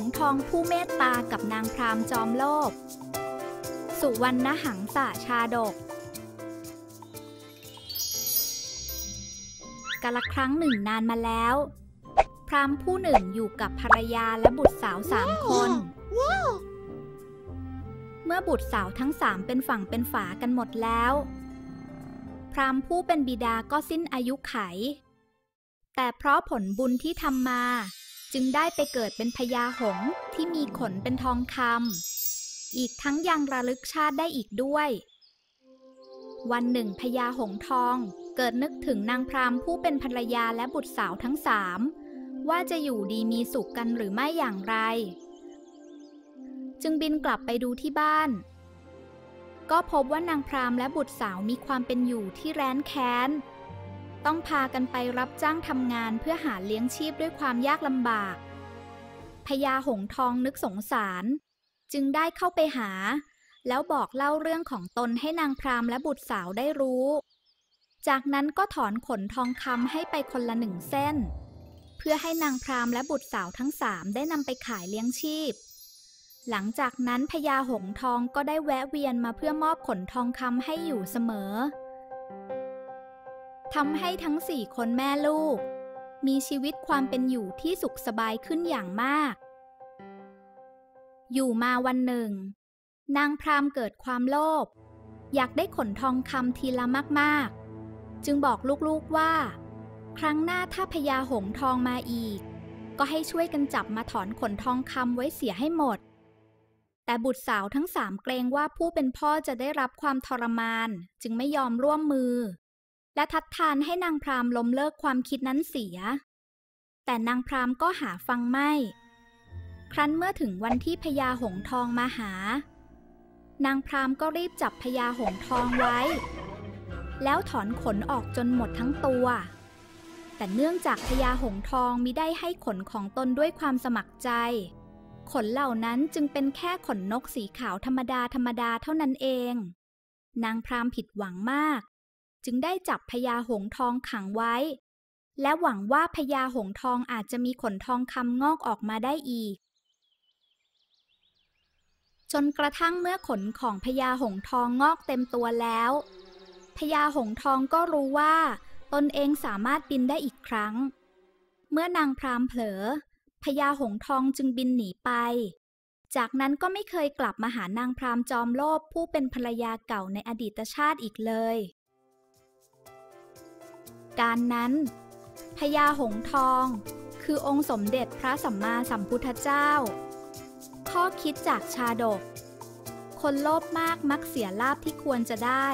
งทองผู้เมตตากับนางพรามจอมโลภสุวรรณหังสะชาดกกาละครั้งหนึ่งนานมาแล้ว พรามผู้หนึ่งอยู่กับภรรยาและบุตรสาวสามคน เมื่อบุตรสาวทั้งสามเป็นฝั่งเป็นฝากันหมดแล้ว พรามผู้เป็นบิดาก็สิ้นอายุไข แต่เพราะผลบุญที่ทำมา จึงได้ไปเกิดเป็นพญาหงส์ที่มีขนเป็นทองคำอีกทั้งยังระลึกชาติได้อีกด้วย วันหนึ่งพญาหงทองเกิดนึกถึงนางพรามผู้เป็นภรรยาและบุตรสาวทั้งสามว่าจะอยู่ดีมีสุขกันหรือไม่อย่างไร จึงบินกลับไปดูที่บ้าน ก็พบว่านางพรามและบุตรสาวมีความเป็นอยู่ที่แร้นแค้น ต้องพากันไปรับจ้างทำงานเพื่อหาเลี้ยงชีพด้วยความยากลำบากพญาหงทองนึกสงสาร จึงได้เข้าไปหา แล้วบอกเล่าเรื่องของตนให้นางพรามและบุตรสาวได้รู้ จากนั้นก็ถอนขนทองคำให้ไปคนละหนึ่งเส้น เพื่อให้นางพรามและบุตรสาวทั้งสามได้นำไปขายเลี้ยงชีพ หลังจากนั้นพญาหงทองก็ได้แวะเวียนมาเพื่อมอบขนทองคำให้อยู่เสมอ ทำให้ทั้งสี่คนแม่ลูก มีชีวิตความเป็นอยู่ที่สุขสบายขึ้นอย่างมาก อยู่มาวันหนึ่ง นางพรามเกิดความโลภอยากได้ขนทองคำทีละมากๆ จึงบอกลูกๆว่า ครั้งหน้าถ้าพญาหงทองมาอีก ก็ให้ช่วยกันจับมาถอนขนทองคำไว้เสียให้หมด แต่บุตรสาวทั้งสามเกรงว่าผู้เป็นพ่อจะได้รับความทรมานจึงไม่ยอมร่วมมือ และทัดทานให้นางพรามล้มเลิกความคิดนั้นเสีย แต่นางพรามก็หาฟังไม่ ครั้นเมื่อถึงวันที่พญาหงทองมาหา นางพรามก็รีบจับพญาหงทองไว้ แล้วถอนขนออกจนหมดทั้งตัว แต่เนื่องจากพญาหงทองมิได้ให้ขนของตนด้วยความสมัครใจ ขนเหล่านั้นจึงเป็นแค่ขนนกสีขาวธรรมดาธรรมดาเท่านั้นเอง นางพรามผิดหวังมาก จึงได้จับพญาหงทองขังไว้ และหวังว่าพญาหงทองอาจจะมีขนทองคำงอกออกมาได้อีก จนกระทั่งเมื่อขนของพญาหงทองงอกเต็มตัวแล้วพญาหงทองก็รู้ว่า ตนเองสามารถบินได้อีกครั้ง เมื่อนางพรามเผลอพญาหงทองจึงบินหนีไป จากนั้นก็ไม่เคยกลับมาหานางพรามจอมโลภผู้เป็นภรรยาเก่าในอดีตชาติอีกเลย การนั้นพญาหงทอง คือองค์สมเด็จพระสัมมาสัมพุทธเจ้า ข้อคิดจากชาดก คนโลภมากมักเสียลาบที่ควรจะได้